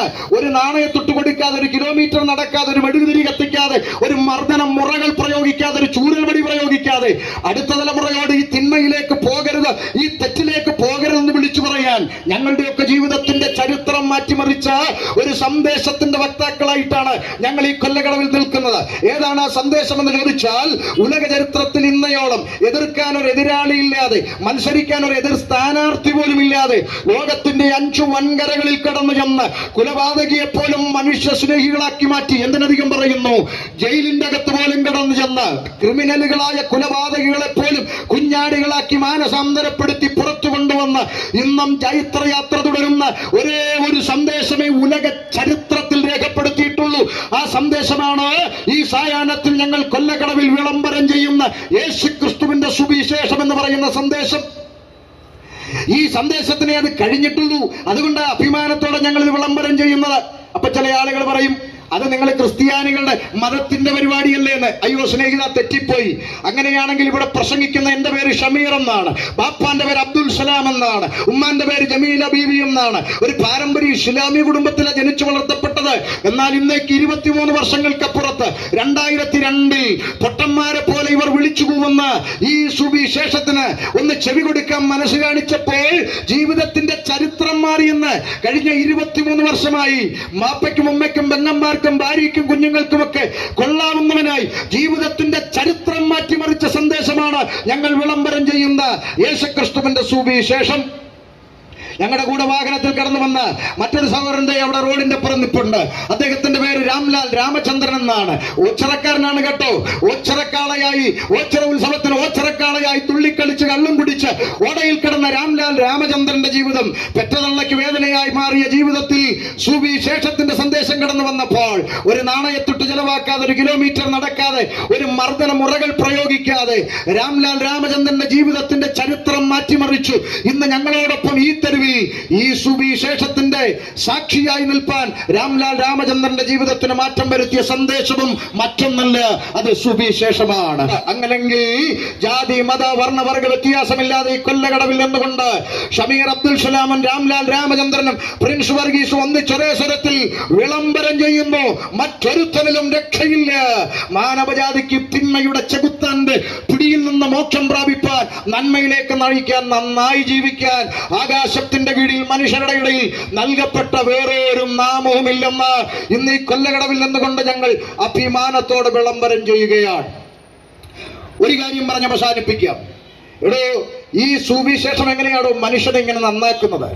ചെന്ന് ഒരു നാണയം കൊടുക്കാതെ ഒരു കിലോമീറ്റർ നടക്കാതെ ഒരു മെഴുകുതിരി കത്തിക്കാതെ ഒരു മർദ്ദനം മുറകൾ പ്രയോഗിക്കാതെ ഒരു ചൂരൽവടി പ്രയോഗിക്കാതെ അടുത്ത തലമുറയോട് ഈ തിന്മയിലേക്ക് പോകരുത് ഈ തെറ്റിലേക്ക് പോകരുതെന്ന് വിളിച്ചു പറയാൻ ഞങ്ങളുടെയൊക്കെ ജീവിതത്തിന്റെ ചരിത്രം മാറ്റിമറിച്ച ഒരു സന്ദേശത്തിന്റെ വക്താക്കളായിട്ടാണ് ഞങ്ങൾ ഈ കൊല്ലകടവിൽ നിൽക്കുന്നത്. ഏതാണ് ആ സന്ദേശം എന്ന് ചോദിച്ചാൽ ഉലക ചരിത്രത്തിൽ ഇന്നയോളം എതിർക്കാൻ ഒരു എതിരാളിയില്ലാതെ മത്സരിക്കാൻ ഒരു എതിർ സ്ഥാനാർത്ഥി പോലും ഇല്ലാതെ ലോകത്തിന്റെ അഞ്ചു വൻകരകളിൽ കടന്നു ചെന്ന് കുലപാതകിയെ പോലും മനുഷ്യ സ്നേഹികളാക്കി മാറ്റി എന്തിനധികം പറയുന്നു? ജയിലിന്റെ അകത്ത് പോലും കടന്നു ചെന്ന് ക്രിമിനലുകളായ കൊലപാതകികളെ പോലും കുഞ്ഞാടികളാക്കി മാനസാന്തരപ്പെടുത്തി പുറത്തു കൊണ്ടുവന്ന് ഇന്നും ചൈത്രയാത്ര തുടരുന്ന ഒരേ ഒരു സന്ദേശമേ ഉലക ചരിത്രത്തിൽ രേഖപ്പെടുത്തിയിട്ടുള്ളൂ. ആ സന്ദേശമാണ് ഈ സായാഹ്നത്തിൽ ഞങ്ങൾ കൊല്ലക്കടവിൽ വിളംബരം ചെയ്യുന്ന യേശു ക്രിസ്തുവിന്റെ സുവിശേഷം എന്ന് പറയുന്ന സന്ദേശം. ഈ സന്ദേശത്തിനെ അത് കഴിഞ്ഞിട്ടുള്ളൂ. അതുകൊണ്ട് അഭിമാനത്തോടെ ഞങ്ങൾ ഇത് വിളംബരം ചെയ്യുന്നത്. അപ്പൊ ചില ആളുകൾ പറയും അത് നിങ്ങൾ ക്രിസ്ത്യാനികളുടെ മതത്തിന്റെ പരിപാടിയല്ലേ എന്ന്. അയ്യോ സ്നേഹിത തെറ്റിപ്പോയി. അങ്ങനെയാണെങ്കിൽ ഇവിടെ പ്രസംഗിക്കുന്ന എന്റെ പേര് ഷമീർ എന്നാണ്. ബാപ്പാന്റെ പേര് അബ്ദുൽ സലാം എന്നാണ്. ഉമ്മാന്റെ പേര് ജമീല ബീവി എന്നാണ്. ഒരു പാരമ്പര്യ ഇസ്ലാമി കുടുംബത്തിലെ ജനിച്ചു വളർത്തപ്പെട്ടത്. എന്നാൽ ഇന്നേക്ക് ഇരുപത്തിമൂന്ന് വർഷങ്ങൾക്കപ്പുറത്ത് രണ്ടായിരത്തി രണ്ടിൽ പൊട്ടന്മാരെ പോലെ ഇവർ വിളിച്ചു കൂവുന്ന ഈ സുവിശേഷത്തിന് ഒന്ന് ചെവി കൊടുക്കാൻ മനസ്സ് കാണിച്ചപ്പോൾ ജീവിതത്തിന്റെ ചരിത്രം മാറിയെന്ന് കഴിഞ്ഞ ഇരുപത്തിമൂന്ന് വർഷമായി മാപ്പയ്ക്കും ഉമ്മയ്ക്കും പെങ്ങന്മാർക്കും ഭാര്യയ്ക്കും കുഞ്ഞുങ്ങൾക്കുമൊക്കെ കൊള്ളാവുന്നവനായി ജീവിതത്തിന്റെ ചരിത്രം മാറ്റിമറിച്ച സന്ദേശമാണ് ഞങ്ങൾ വിളംബരം ചെയ്യുന്ന യേശുക്രിസ്തുവിന്റെ സുവിശേഷം. ഞങ്ങളുടെ കൂടെ വാഹനത്തിൽ കടന്നു വന്ന മറ്റൊരു സഹോദരന്റെ അവിടെ റോഡിന്റെ പുറം നിപ്പുണ്ട്. അദ്ദേഹത്തിന്റെ പേര് രാംലാൽ രാമചന്ദ്രൻ എന്നാണ്. ഓച്ചറക്കാരനാണ് കേട്ടോ. ഓച്ചറക്കാളയായി ഓച്ചറ ഉത്സവത്തിന് ഓച്ചറക്കാളയായി തുള്ളിക്കളിച്ച് കള്ളും കുടിച്ച് ഓടയിൽ കിടന്ന രാംലാൽ രാമചന്ദ്രന്റെ ജീവിതം പെറ്റതള്ളയ്ക്ക് വേദനയായി മാറിയ ജീവിതത്തിൽ സുവിശേഷത്തിന്റെ സന്ദേശം കടന്നു വന്നപ്പോൾ ഒരു നാണയത്തൊട്ട് ചെലവാക്കാതെ ഒരു കിലോമീറ്റർ നടക്കാതെ ഒരു മർദ്ദന മുറകൾ പ്രയോഗിക്കാതെ രാംലാൽ രാമചന്ദ്രന്റെ ജീവിതത്തിന്റെ ചരിത്രം മാറ്റിമറിച്ചു. ഇന്ന് ഞങ്ങളോടൊപ്പം ഈ തെരുവിൽ ഈ സുവിശേഷത്തിന്റെ സാക്ഷിയായി നിൽപ്പാൻ രാംലാൽ രാമചന്ദ്രന്റെ ജീവിതത്തിന് മാറ്റം വരുത്തിയ സന്ദേശവും മറ്റൊന്നല്ല അത് സുവിശേഷമാണ്. അങ്ങനെങ്കിൽ ജാതി മത വർണവർഗ വ്യത്യാസമില്ലാതെ ഈ കൊല്ലകടവിൽ നിന്നുകൊണ്ട് ഷമീർ അബ്ദുൽ സലാമൻ രാംലാൽ രാമചന്ദ്രനും പ്രിൻസ് വർഗീസും ഒന്നിച്ചൊരേ സ്വരത്തിൽ വിളംബരം ചെയ്യുന്നു. മറ്റൊരുത്തനിലും രക്ഷയില്ല. മാനവജാതിക്ക് തിന്മയുടെ ചെകുത്താന്റെ പിടിയിൽ നിന്ന് മോക്ഷം പ്രാപിപ്പാൻ നന്മയിലേക്ക് നയിക്കാൻ നന്നായി ജീവിക്കാൻ ആകാശത്തിന്റെ കീഴിൽ മനുഷ്യരുടെ ഇടയിൽ നൽകപ്പെട്ട വേറെ ഒരു നാമവുമില്ലെന്ന് ഇന്ന് ഈ കൊല്ലകടവിൽ നിന്നുകൊണ്ട് ഞങ്ങൾ അഭിമാനത്തോടെ വിളംബരം ചെയ്യുകയാണ്. ഒരു കാര്യം പറഞ്ഞ് അവസാനിപ്പിക്കാം. എടോ ഈ സുവിശേഷം എങ്ങനെയാണോ മനുഷ്യനെ ഇങ്ങനെ നന്നാക്കുന്നത്?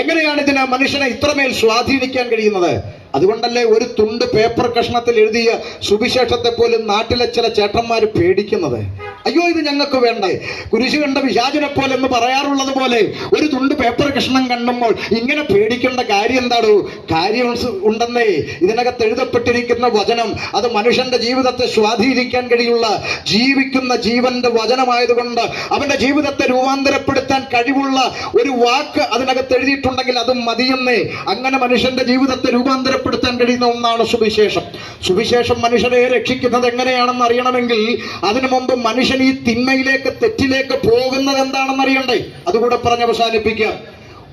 എങ്ങനെയാണ് ഇതിനെ മനുഷ്യനെ ഇത്രമേൽ സ്വാധീനിക്കാൻ കഴിയുന്നത്? അതുകൊണ്ടല്ലേ ഒരു തുണ്ട് പേപ്പർ കഷ്ണത്തിൽ എഴുതിയ സുവിശേഷത്തെ പോലും നാട്ടിലെ ചില ചേട്ടന്മാർ പേടിക്കുന്നത്? അയ്യോ ഇത് ഞങ്ങൾക്ക് വേണ്ടേ? കുരിശു കണ്ട വിശാചനെ പോലെ എന്ന് പറയാറുള്ളത് പോലെ ഒരു തുണ്ട് പേപ്പർ കഷ്ണം കണ്ടുമ്പോൾ ഇങ്ങനെ പേടിക്കേണ്ട കാര്യം എന്താണോ കാര്യം ഉണ്ടെന്നേ ഇതിനകത്ത് എഴുതപ്പെട്ടിരിക്കുന്ന വചനം അത് മനുഷ്യന്റെ ജീവിതത്തെ സ്വാധീനിക്കാൻ കഴിയുള്ള ജീവിക്കുന്ന ജീവന്റെ വചനമായതുകൊണ്ട് അവന്റെ ജീവിതത്തെ രൂപാന്തരപ്പെടുത്താൻ കഴിവുള്ള ഒരു വാക്ക് അതിനകത്ത് എഴുതിയിട്ടുണ്ടെങ്കിൽ അത് മതിയെന്നേ അങ്ങനെ മനുഷ്യന്റെ ജീവിതത്തെ രൂപാന്തരപ്പെടുത്താൻ കഴിയുന്ന ഒന്നാണ് സുവിശേഷം. സുവിശേഷം മനുഷ്യനെ രക്ഷിക്കുന്നത് എങ്ങനെയാണെന്ന് അറിയണമെങ്കിൽ അതിനു മുമ്പ് മനുഷ്യൻ ഈ തിന്മയിലേക്ക് തെറ്റിലേക്ക് പോകുന്നത് എന്താണെന്ന് അറിയണ്ടേ? അതുകൂടെ പറഞ്ഞ് അവസാനിപ്പിക്കാം.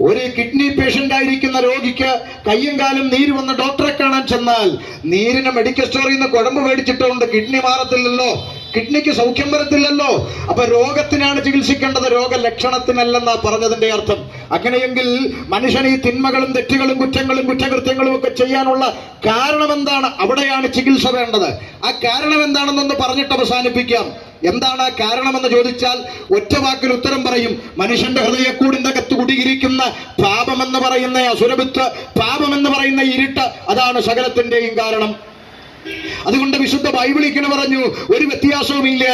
ഒരു കിഡ്നി പേഷ്യന്റ് ആയിരിക്കുന്ന രോഗിക്ക് കയ്യും കാലും നീര് വന്ന് ഡോക്ടറെ കാണാൻ ചെന്നാൽ നീരിന് മെഡിക്കൽ സ്റ്റോറിൽ നിന്ന് കുഴമ്പ് മേടിച്ചിട്ടുണ്ട്. കിഡ്നി മാറത്തില്ലല്ലോ. കിഡ്നിക്ക് സൗഖ്യം വരത്തില്ലല്ലോ. അപ്പൊ രോഗത്തിനാണ് ചികിത്സിക്കേണ്ടത്. രോഗലക്ഷണത്തിനല്ലെന്നാ പറഞ്ഞതിന്റെ അർത്ഥം. അങ്ങനെയെങ്കിൽ മനുഷ്യൻ ഈ തിന്മകളും തെറ്റുകളും കുറ്റങ്ങളും കുറ്റകൃത്യങ്ങളും ഒക്കെ ചെയ്യാനുള്ള കാരണം എന്താണ് അവിടെയാണ് ചികിത്സ വേണ്ടത്. ആ കാരണം എന്താണെന്നൊന്ന് പറഞ്ഞിട്ട് അവസാനിപ്പിക്കാം. എന്താണ് ആ കാരണമെന്ന് ചോദിച്ചാൽ ഒറ്റ വാക്കിൽ ഉത്തരം പറയും. മനുഷ്യന്റെ ഹൃദയക്കൂടിന്റെ അകത്ത് കുടിയിരിക്കുന്ന പാപമെന്ന് പറയുന്ന അസുരവിത്ത് പാപമെന്ന് പറയുന്ന ഇരുട്ട് അതാണ് സകലത്തിന്റെയും കാരണം. അതുകൊണ്ട് വിശുദ്ധ ബൈബിൾ ഇങ്ങനെ പറഞ്ഞു ഒരു വ്യത്യാസവുമില്ല.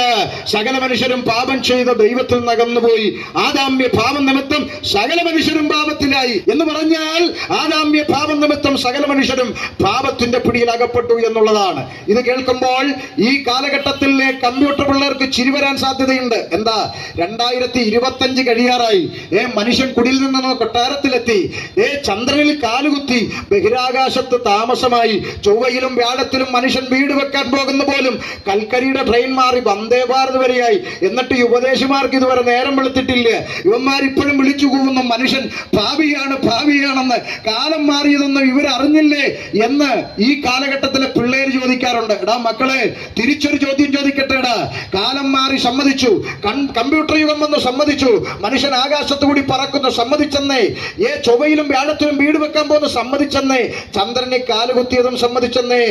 സകല മനുഷ്യരും പാപം ചെയ്ത ദൈവത്തിൽ നകന്നുപോയി ആദാമ്യ പാപം നിമിത്തം സകല മനുഷ്യരും പാപത്തിലായി. എന്ന് പറഞ്ഞാൽ ആദാമ്യ പാപം നിമിത്തം സകല മനുഷ്യരും പാപത്തിന്റെ പിടിയിൽ അകപ്പെട്ടു എന്നുള്ളതാണ്. ഇത് കേൾക്കുമ്പോൾ ഈ കാലഘട്ടത്തിലെ കമ്പ്യൂട്ടർ പിള്ളേർക്ക് ചിരി വരാൻ സാധ്യതയുണ്ട്. എന്താ? രണ്ടായിരത്തി ഇരുപത്തഞ്ച് കഴിയാറായി. ഏ മനുഷ്യൻ കുടിയിൽ നിന്ന് കൊട്ടാരത്തിലെത്തി. ഏ ചന്ദ്രനിൽ കാലുകുത്തി ബഹിരാകാശത്ത് താമസമായി ചൊവ്വയിലും വ്യാഴത്തിലും മനുഷ്യൻ വീട് വെക്കാൻ പോകുന്ന പോലും കൽക്കരിയുടെ ട്രെയിൻ മാറി വന്ദേ ഭാരത് വരെയായി. എന്നിട്ട് ഉപദേശിമാർക്ക് ഇതുവരെ നേരം വെളുത്തിട്ടില്ല. ഇവന്മാർ ഇപ്പോഴും വിളിച്ചു കൂവുന്നു മനുഷ്യൻ ഭാവിയാണ് ഭാവിയാണെന്ന്. കാലം മാറിയതൊന്നും ഇവരറിഞ്ഞില്ലേ എന്ന് ഈ കാലഘട്ടത്തിലെ പിള്ളേര് ചോദിക്കാറുണ്ട്. എടാ മക്കളെ തിരിച്ചൊരു ചോദ്യം ചോദിക്കട്ടെ എടാ. കാലം മാറി സമ്മതിച്ചു. കമ്പ്യൂട്ടർ യുഗം വന്ന് സമ്മതിച്ചു. മനുഷ്യൻ ആകാശത്തു കൂടി പറക്കുന്നു സമ്മതിച്ചെന്നേ. ഏ ചൊവ്വയിലും വ്യാഴത്തിലും വീട് വെക്കാൻ പോകുന്നു സമ്മതിച്ചെന്നേ. ചന്ദ്രനെ കാലുകുത്തിയതും സമ്മതിച്ചെന്നേ.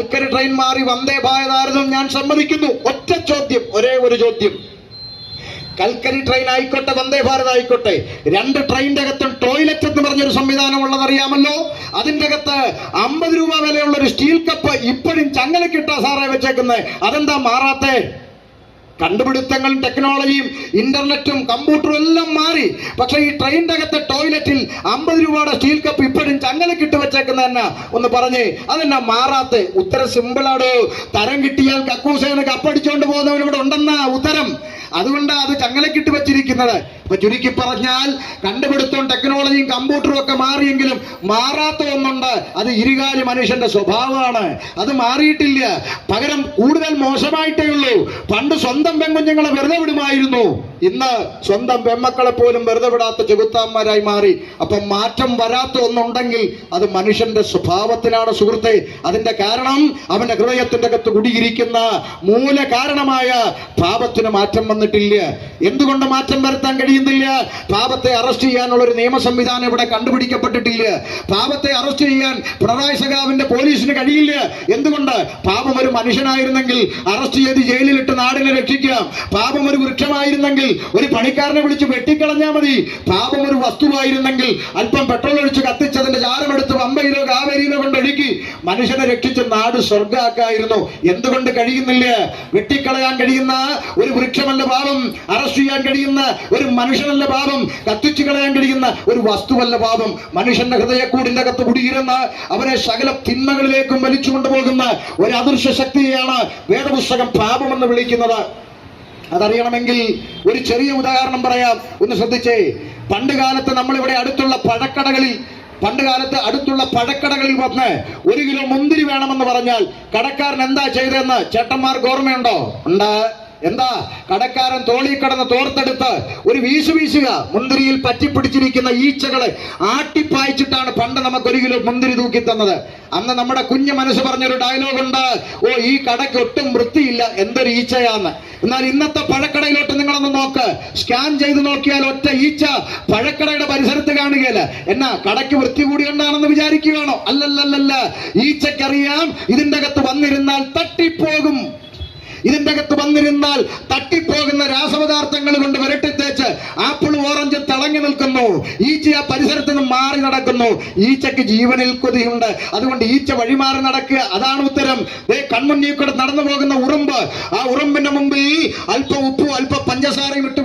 കൽക്കരി ട്രെയിൻ മാറി വന്ദേ ഭാരതാരതം ഞാൻ സമ്മതിക്കുന്നു. ഒറ്റ ചോദ്യം ഒരേ ഒരു ചോദ്യം. കൽക്കരി ട്രെയിൻ ആയിക്കോട്ടെ വന്ദേ ഭാരത് ആയിക്കോട്ടെ. രണ്ട് ട്രെയിനിന്റെ അകത്തും ടോയ്ലറ്റ് എന്ന് പറഞ്ഞൊരു സംവിധാനം ഉള്ളതറിയാമല്ലോ? അതിന്റെ അകത്ത് അമ്പത് രൂപ വിലയുള്ള ഒരു സ്റ്റീൽ കപ്പ് ഇപ്പോഴും ചങ്ങലക്കിട്ടാ സാറേ വെച്ചേക്കുന്നത് അതെന്താ മാറാത്തേ? കണ്ടുപിടുത്തങ്ങളും ടെക്നോളജിയും ഇന്റർനെറ്റും കമ്പ്യൂട്ടറും എല്ലാം മാറി. പക്ഷേ ഈ ട്രെയിനിന്റെ അകത്തെ ടോയ്ലറ്റിൽ അമ്പത് രൂപയുടെ സ്റ്റീൽ കപ്പ് ഇപ്പോഴും ചങ്ങലക്കിട്ട് വെച്ചേക്കുന്ന തന്നെ ഒന്ന് പറഞ്ഞേ. അതെന്നാ മാറാത്ത? ഉത്തരം സിമ്പിളാടോ തരം കിട്ടിയാൽ കക്കൂസേന കപ്പടിച്ചുകൊണ്ട് പോകുന്നവൻ ഇവിടെ ഉണ്ടെന്നാ ഉത്തരം. അതുകൊണ്ടാണ് അത് ചങ്ങലക്കിട്ട് വെച്ചിരിക്കുന്നത്. ഇപ്പൊ ചുരുക്കി പറഞ്ഞാൽ കണ്ടുപിടുത്തവും ടെക്നോളജിയും കമ്പ്യൂട്ടറും ഒക്കെ മാറിയെങ്കിലും മാറാത്ത ഒന്നുണ്ട്. അത് ഇരുകാലി മനുഷ്യന്റെ സ്വഭാവമാണ്. അത് മാറിയിട്ടില്ല. പകരം കൂടുതൽ മോശമായിട്ടേ ഉള്ളൂ. പണ്ട് സ്വന്തം പെൺകുഞ്ഞുങ്ങളെ വെറുതെ വിടുമായിരുന്നു. ഇന്ന് സ്വന്തം പെമ്മക്കളെ പോലും വെറുതെ വിടാത്ത ചെകുത്താന്മാരായി മാറി. അപ്പൊ മാറ്റം വരാത്ത ഒന്നുണ്ടെങ്കിൽ അത് മനുഷ്യന്റെ സ്വഭാവത്തിലാണ് സുഹൃത്തെ. അതിന്റെ കാരണം അവന്റെ ഹൃദയത്തിന്റെ അകത്ത് കുടിയിരിക്കുന്ന മൂല കാരണമായ പാപത്തിന് മാറ്റം വന്നിട്ടില്ല. എന്തുകൊണ്ട് മാറ്റം വരുത്താൻ കഴിയുന്നില്ല പാപത്തെ അറസ്റ്റ് ചെയ്യാനുള്ള ഒരു നിയമ സംവിധാനം ഇവിടെ കണ്ടുപിടിക്കപ്പെട്ടിട്ടില്ല. പാപത്തെ അറസ്റ്റ് ചെയ്യാൻ പിണറായി സഖാവിന്റെ പോലീസിന് കഴിയില്ല. എന്തുകൊണ്ട്? പാപം ഒരു മനുഷ്യനായിരുന്നെങ്കിൽ അറസ്റ്റ് ചെയ്ത് ജയിലിലിട്ട് നാടിനെ രക്ഷിക്കാം. പാപം ഒരു വൃക്ഷമായിരുന്നെങ്കിൽ ഒരു പണിക്കാരനെ വിളിച്ച് വെട്ടിക്കളഞ്ഞാൽ മതി. പാപം ഒരു വസ്തുവായിരുന്നെങ്കിൽ അല്പം പെട്രോൾ ഒഴിച്ച് കത്തിച്ചതിന്റെ ചാരമെടുത്ത് പമ്പയിലോ കാവേരിയിലോ കൊണ്ടൊഴുക്കി മനുഷ്യനെ രക്ഷിച്ച് നാട് സ്വർഗാക്കായിരുന്നു എന്തുകൊണ്ട് കഴിയുന്നില്ല? വെട്ടിക്കളയാൻ കഴിയുന്ന ഒരു വൃക്ഷമല്ല പാപം. അറസ്റ്റ് ചെയ്യാൻ കഴിയുന്ന ഒരു മനുഷ്യനല്ല പാപം. കത്തിച്ചു കളയേണ്ടിരിക്കുന്ന ഒരു വസ്തുവല്ല പാപം. മനുഷ്യന്റെ ഹൃദയക്കൂടിന്റെ അകത്ത് കുടിയിരുന്ന അവനെ സകല തിന്മകളിലേക്കും വലിച്ചു കൊണ്ടുപോകുന്ന ഒരു അദൃശ്യ ശക്തിയെയാണ് വേദപുസ്തകം പാപമെന്ന് വിളിക്കുന്നത്. അതറിയണമെങ്കിൽ ഒരു ചെറിയ ഉദാഹരണം പറയാം. ഒന്ന് ശ്രദ്ധിച്ചേ. പണ്ട് കാലത്ത് നമ്മളിവിടെ അടുത്തുള്ള പഴക്കടകളിൽ പണ്ട് കാലത്ത് അടുത്തുള്ള പഴക്കടകളിൽ വന്ന് ഒരു കിലോ മുന്തിരി വേണമെന്ന് പറഞ്ഞാൽ കടക്കാരൻ എന്താ ചെയ്തതെന്ന് ചേട്ടന്മാർക്ക് ഓർമ്മയുണ്ടോ? ഉണ്ട്. എന്താ? കടക്കാരൻ തോളി കടന്ന് തോർത്തെടുത്ത് ഒരു വീശു വീശുക മുന്തിരിയിൽ പറ്റിപ്പിടിച്ചിരിക്കുന്ന ഈച്ചകളെ ആട്ടിപ്പായിച്ചിട്ടാണ് പണ്ട് നമുക്ക് ഒരു കിലോ മുന്തിരി തൂക്കി തന്നത്. അന്ന് നമ്മുടെ കുഞ്ഞു മനസ്സ് പറഞ്ഞൊരു ഡയലോഗ് ഉണ്ട് ഓ ഈ കടയ്ക്ക് ഒട്ടും വൃത്തിയില്ല എന്തൊരു ഈച്ചയാന്ന്. എന്നാൽ ഇന്നത്തെ പഴക്കടയിലോട്ട് നിങ്ങളൊന്ന് നോക്ക്. സ്കാൻ ചെയ്ത് നോക്കിയാൽ ഒറ്റ ഈച്ച പഴക്കടയുടെ പരിസരത്ത് കാണുകയില്ല. എന്നാ കടയ്ക്ക് വൃത്തി കൂടി ഉണ്ടാണെന്ന് വിചാരിക്കുകയാണോ? അല്ലല്ലല്ല ഈച്ചക്കറിയാം ഇതിന്റെ അകത്ത് വന്നിരുന്നാൽ തട്ടിപ്പോകും. ഇതിന്റെ അകത്ത് വന്നിരുന്നാൽ തട്ടിപ്പോകുന്ന രാസപദാർത്ഥങ്ങൾ കൊണ്ട് തേച്ച് ആപ്പിൾ ഓറഞ്ച് തിളങ്ങി നിൽക്കുന്നു. ഈച്ച ആ പരിസരത്ത് നിന്ന് മാറി നടക്കുന്നു. ഈച്ചക്ക് ജീവനിൽ കൊതിയുണ്ട്. അതുകൊണ്ട് ഈച്ച വഴിമാറി നടക്കുക അതാണ് ഉത്തരം. ദേ കൂടെ നടന്നു പോകുന്ന ഉറുമ്പ്. ആ ഉറുമ്പിന്റെ മുമ്പ് ഈ അല്പ ഉപ്പും അല്പ പഞ്ചസാരയും ഇട്ട്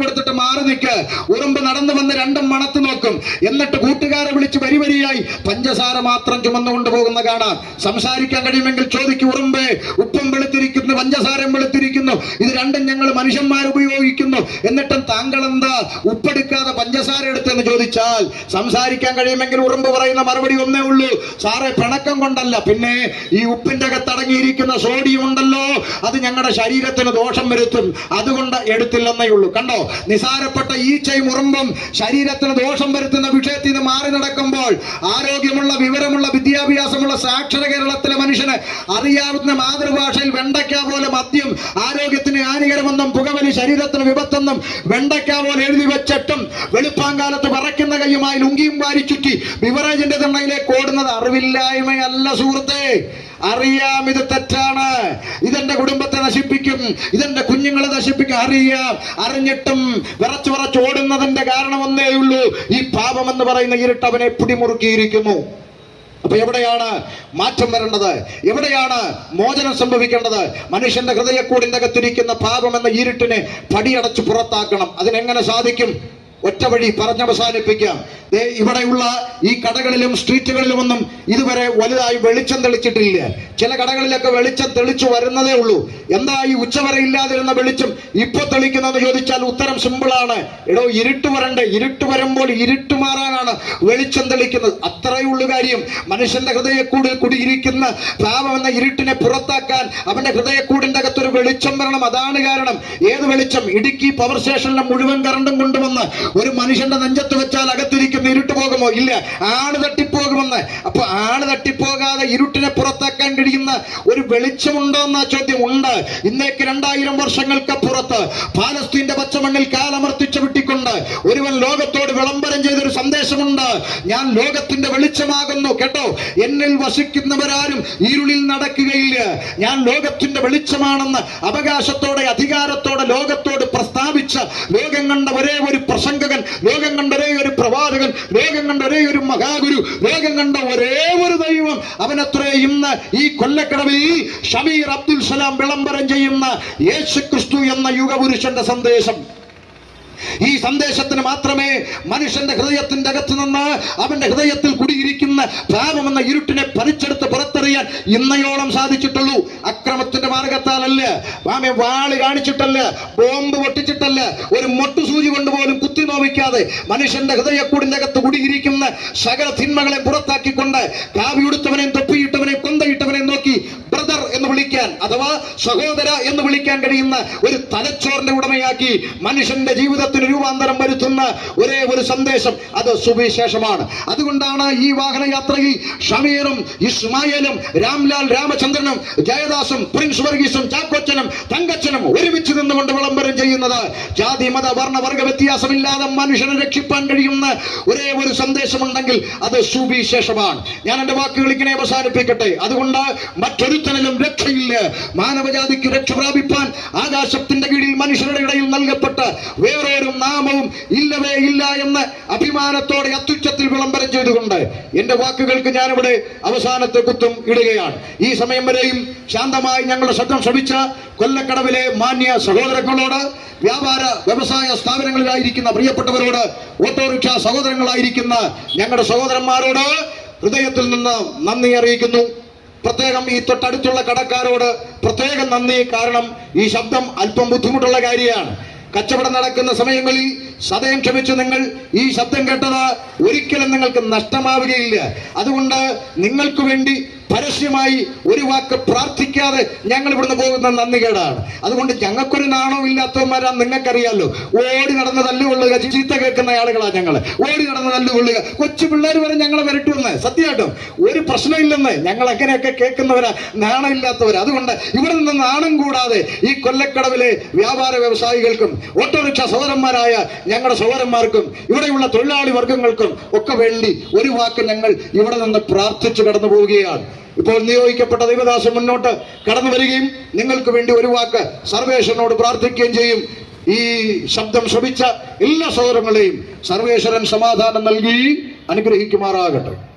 കൊടുത്തിട്ട് ഉറുമ്പ് നടന്നു വന്ന് രണ്ടും മണത്ത് നോക്കും. എന്നിട്ട് കൂട്ടുകാരെ വിളിച്ച് വരി വരിയായി. പഞ്ചസാര മാത്രം ചുമന്നുകൊണ്ട് പോകുന്ന കാണാം. സംസാരിക്കാൻ കഴിയുമെങ്കിൽ ചോദിക്കും ഉറുമ്പേ ഉപ്പും വെളുത്തിരിക്കുന്നു പഞ്ചസാരം വെളുത്തിരിക്കുന്നു. ഇത് രണ്ടും ഞങ്ങൾ മനുഷ്യന്മാർ ഉപയോഗിക്കുന്നു. എന്നിട്ടും താങ്കൾ എന്താ ഉപ്പെടുക്കാതെ പഞ്ചസാര എടുത്തെന്ന് ചോദിച്ചാൽ സംസാരിക്കാൻ കഴിയുമെങ്കിൽ ഉറുമ്പ് പറയുന്ന മറുപടി ഒന്നേ ഉള്ളൂ. സാറേ പിണക്കം കൊണ്ടല്ല. പിന്നെ ഈ ഉപ്പിന്റെ അകത്തടങ്ങിയിരിക്കുന്ന സോഡിയം ഉണ്ടല്ലോ. അത് ഞങ്ങളുടെ ശരീരത്തിന് ദോഷം വരുത്തും. അതുകൊണ്ട് എടുത്തില്ലെന്നേ ഉള്ളൂ. കണ്ടോ? നിസാരപ്പെട്ട ഈച്ചയും ഉറുമ്പും ശരീരത്തിന് ദോഷം വരുത്തുന്ന വിഷയത്തിൽ നിന്ന് മാറി നടക്കുമ്പോൾ ആരോഗ്യമുള്ള വിവരമുള്ള വിദ്യാഭ്യാസമുള്ള സാക്ഷര കേരളത്തിലെ മനുഷ്യന് അറിയാവുന്ന മാതൃഭാഷയിൽ വെണ്ടയ്ക്ക പോലെ മദ്യം ആരോഗ്യത്തിന് ഹാനികരമെന്നും പുകവലി ശരീരത്തിന് വിപത്തെന്നും വെണ്ടയ്ക്ക പോലെ എഴുതി വെച്ചിട്ടും വെളുപ്പാങ്കാലത്ത് പറക്കുന്ന കൈയുമായി ലുങ്കിയും വാരി ചുറ്റി ബിവറേജിന്റെ തണ്ണയിലേക്ക് ഓടുന്നത് അറിവില്ലായ്മയല്ല സുഹൃത്തേ. അറിയാം ഇത് തെറ്റാണ്. ഇതെന്റെ കുടുംബത്തെ നശിപ്പിക്കും. ഇതെന്റെ കുഞ്ഞുങ്ങളെ നശിപ്പിക്കും. അറിയാം. അറിഞ്ഞിട്ടും വിറച്ചു വിറച്ചു ഓടുന്നതിന്റെ കാരണം ഒന്നേ ഉള്ളൂ. ഈ പാപം എന്ന് പറയുന്ന ഇരുട്ട് അവനെ പിടിമുറുക്കിയിരിക്കുന്നു. അപ്പൊ എവിടെയാണ് മാറ്റം വരേണ്ടത്? എവിടെയാണ് മോചനം സംഭവിക്കേണ്ടത്? മനുഷ്യന്റെ ഹൃദയക്കൂടിന്റെ അകത്തിരിക്കുന്ന പാപം എന്ന ഇരുട്ടിനെ പടിയടച്ച് പുറത്താക്കണം. അതിനെങ്ങനെ സാധിക്കും? ഒറ്റ വഴി പറഞ്ഞവസാനിപ്പിക്കാം. ഇവിടെയുള്ള ഈ കടകളിലും സ്ട്രീറ്റുകളിലും ഒന്നും ഇതുവരെ വലുതായി വെളിച്ചം തെളിച്ചിട്ടില്ല. ചില കടകളിലൊക്കെ വെളിച്ചം തെളിച്ചു വരുന്നതേ ഉള്ളൂ. എന്താ ഈ ഉച്ചവരെ ഇല്ലാതിരുന്ന വെളിച്ചം ഇപ്പൊ തെളിക്കുന്നതെന്ന് ചോദിച്ചാൽ ഉത്തരം സിമ്പിളാണ്. എടോ ഇരുട്ട് വരണ്ടേ? ഇരുട്ട് വരുമ്പോൾ ഇരുട്ട് മാറാനാണ് വെളിച്ചം തെളിക്കുന്നത്. അത്രയേ ഉള്ളൂ കാര്യം. മനുഷ്യന്റെ ഹൃദയക്കൂടിൽ കുടിയിരിക്കുന്ന പാപം എന്ന ഇരുട്ടിനെ പുറത്താക്കാൻ അവന്റെ ഹൃദയക്കൂടിന്റെ അകത്തൊരു വെളിച്ചം വരണം. അതാണ് കാരണം. ഏത് വെളിച്ചം? ഇടുക്കി പവർ സ്റ്റേഷനിലെ മുഴുവൻ കറണ്ടും കൊണ്ടുവന്ന് ഒരു മനുഷ്യന്റെ നെഞ്ചത്ത് വെച്ചാൽ അകത്തിരിക്കുന്ന ഇരുട്ട് പോകുമോ? ഇല്ല. ആണ് തട്ടിപ്പോകുമെന്ന്. അപ്പൊ ആണ് തട്ടിപ്പോകാതെ ഇരുട്ടിനെ പുറത്താക്കാൻ കഴിയുന്ന ഒരു വെളിച്ചമുണ്ടോ എന്ന ചോദ്യം. ഉണ്ട്. ഇന്നേക്ക് രണ്ടായിരം വർഷങ്ങൾക്ക് പുറത്ത് പാലസ്തീന്റെ പച്ചമണ്ണിൽ കാലമർത്തിച്ചു വിളംബരം ചെയ്തൊരു സന്ദേശമുണ്ട്. ഞാൻ ലോകത്തിന്റെ വെളിച്ചമാകുന്നു. കേട്ടോ? എന്നിൽ വസിക്കുന്നവരാരും ഇരുളിൽ നടക്കുകയില്ല. ഞാൻ ലോകത്തിന്റെ വെളിച്ചമാണെന്ന് അവകാശത്തോടെ അധികാരത്തോടെ ലോകത്തോട് പ്രസ്താവിച്ച ലോകം കണ്ട ഒരേ ഒരു പ്രസംഗകൻ ലോകം കണ്ട ഒരേ ഒരു പ്രവാചകൻ ലോകം കണ്ട ഒരേ ഒരു മഹാഗുരു ലോകം കണ്ട ഒരേ ഒരു ദൈവം. അവനത്രേ ഇന്ന് ഈ കൊല്ലക്കടവിൽ ഷമീർ അബ്ദുൽ സലാം വിളംബരം ചെയ്യുന്ന യേശു ക്രിസ്തു എന്ന യുഗപുരുഷന്റെ സന്ദേശം. ഈ സന്ദേശത്തിന് മാത്രമേ മനുഷ്യന്റെ ഹൃദയത്തിന്റെ അകത്ത് നിന്ന് അവന്റെ ഹൃദയത്തിൽ കുടിയിരിക്കുന്ന പാപമെന്ന ഇരുട്ടിനെ പറിച്ചെടുത്ത് പുറത്തെറിയാൻ ഇന്നയോളം സാധിച്ചിട്ടുള്ളൂ. അക്രമത്തിന്റെ മാർഗത്താലല്ല ആമെ വാൾ കാണിച്ചിട്ടല്ല ബോംബ് പൊട്ടിച്ചിട്ടല്ല ഒരു മൊട്ടുസൂചി കൊണ്ടുപോലും കുത്തി നോവിക്കാതെ മനുഷ്യന്റെ ഹൃദയക്കൂടിന്റെ അകത്ത് കുടിയിരിക്കുന്ന സകല തിന്മകളെ പുറത്താക്കിക്കൊണ്ട് കാവിയുടുത്തവനെയും തൊപ്പിയിട്ടവനെയും കൊന്തയിട്ടവനെയും നോക്കി വിളിക്കാൻ അഥവാ സഹോദര എന്ന് വിളിക്കാൻ കഴിയുന്ന ഒരു തലച്ചോറിന്റെ ഉടമയാക്കി മനുഷ്യന്റെ ജീവിതത്തിന് രൂപാന്തരം വരുത്തുന്ന ഒരേ ഒരു സന്ദേശം അത് സുവിശേഷമാണ്. അതുകൊണ്ടാണ് ഈ വാഹനയാത്രയിൽ ഷമീറും ഇസ്മായിലും രാംലാൽ രാമചന്ദ്രനും ജയദാസും പ്രിൻസ് വർഗീസും ചാക്കോച്ചനും തങ്കച്ചനും ഒരുമിച്ച് നിന്നുകൊണ്ട് വിളംബരം ചെയ്യുന്നത് ജാതി മത വർണ വർഗ വ്യത്യാസമില്ലാതെ മനുഷ്യനെ രക്ഷിപ്പാൻ കഴിയുന്ന ഒരേ ഒരു സന്ദേശമുണ്ടെങ്കിൽ അത് സുവിശേഷമാണ്. ഞാൻ എന്റെ വാക്കുകൾ ഇങ്ങനെ അവസാനിപ്പിക്കട്ടെ. അതുകൊണ്ട് മറ്റൊരുത്തനിലും രക്ഷയില്ല. മാനവജാതിക്ക് രക്ഷ പ്രാപിപ്പാൻ ആകാശത്തിന്റെ കീഴിൽ മനുഷ്യരുടെ ഇടയിൽ നൽകപ്പെട്ട വേറൊരു നാമവും ഇല്ലവേ ഇല്ല എന്ന് അഭിമാനത്തോടെ അത്യുച്ചത്തിൽ വിളംബരം ചെയ്തുകൊണ്ട് എന്റെ വാക്കുകൾക്ക് ഞാനിവിടെ അവസാനത്തെ കുത്തും ഇടുകയാണ്. ഈ സമയം വരെയും ശാന്തമായി ഞങ്ങളുടെ ശബ്ദം ശ്രമിച്ച കൊല്ലക്കടവിലെ മാന്യ സഹോദരങ്ങളോട് വ്യാപാര വ്യവസായ സ്ഥാപനങ്ങളിലായിരിക്കുന്ന പ്രിയപ്പെട്ടവരോട് ഓട്ടോറിക്ഷ സഹോദരങ്ങളായിരിക്കുന്ന ഞങ്ങളുടെ സഹോദരന്മാരോട് ഹൃദയത്തിൽ നിന്ന് നന്ദി അറിയിക്കുന്നു. പ്രത്യേകം ഈ തൊട്ടടുത്തുള്ള കടക്കാരോട് പ്രത്യേകം നന്ദി. കാരണം ഈ ശബ്ദം അല്പം ബുദ്ധിമുട്ടുള്ള കാര്യമാണ്. കച്ചവടം നടക്കുന്ന സമയങ്ങളിൽ സദയം ക്ഷമിച്ചു നിങ്ങൾ ഈ ശബ്ദം കേട്ടത് ഒരിക്കലും നിങ്ങൾക്ക് നഷ്ടമാവുകയില്ല. അതുകൊണ്ട് നിങ്ങൾക്ക് വേണ്ടി പരസ്യമായി ഒരു വാക്ക് പ്രാർത്ഥിക്കാതെ ഞങ്ങൾ ഇവിടുന്ന് പോകുന്ന നന്ദി കേടാണ് അതുകൊണ്ട് ഞങ്ങൾക്കൊരു നാണവും ഇല്ലാത്തവന്മാരാ നിങ്ങൾക്കറിയാലോ. ഓടി നടന്ന് തല്ലുകൊള്ളുക ചീത്ത കേൾക്കുന്ന ആളുകളാണ് ഞങ്ങൾ ഓടി നടന്ന് തല്ലുകൊള്ളുക കൊച്ചു പിള്ളേർ വരെ ഞങ്ങളെ വരട്ടുമെന്ന് സത്യമായിട്ടും. ഒരു പ്രശ്നമില്ലെന്ന്. ഞങ്ങൾ അങ്ങനെയൊക്കെ കേൾക്കുന്നവരാ നാണമില്ലാത്തവർ അതുകൊണ്ട് ഇവിടെ നിന്ന് നാണം കൂടാതെ ഈ കൊല്ലക്കടവിലെ വ്യാപാര വ്യവസായികൾക്കും ഓട്ടോറിക്ഷ സഹോദരന്മാരായ ഞങ്ങളുടെ സഹോദരന്മാർക്കും ഇവിടെയുള്ള തൊഴിലാളി വർഗങ്ങൾക്കും ഒക്കെ വേണ്ടി ഒരു വാക്ക് ഞങ്ങൾ ഇവിടെ നിന്ന് പ്രാർത്ഥിച്ചു കടന്നു പോവുകയാണ്. ഇപ്പോൾ നിയോഗിക്കപ്പെട്ട ദൈവദാസൻ മുന്നോട്ട് കടന്നു വരികയും നിങ്ങൾക്ക് വേണ്ടി ഒരു വാക്ക് സർവേശ്വരനോട് പ്രാർത്ഥിക്കുകയും ചെയ്യും. ഈ ശബ്ദം ശ്രമിച്ച എല്ലാ സഹോദരങ്ങളെയും സർവേശ്വരൻ സമാധാനം നൽകി അനുഗ്രഹിക്കുമാറാകട്ടെ.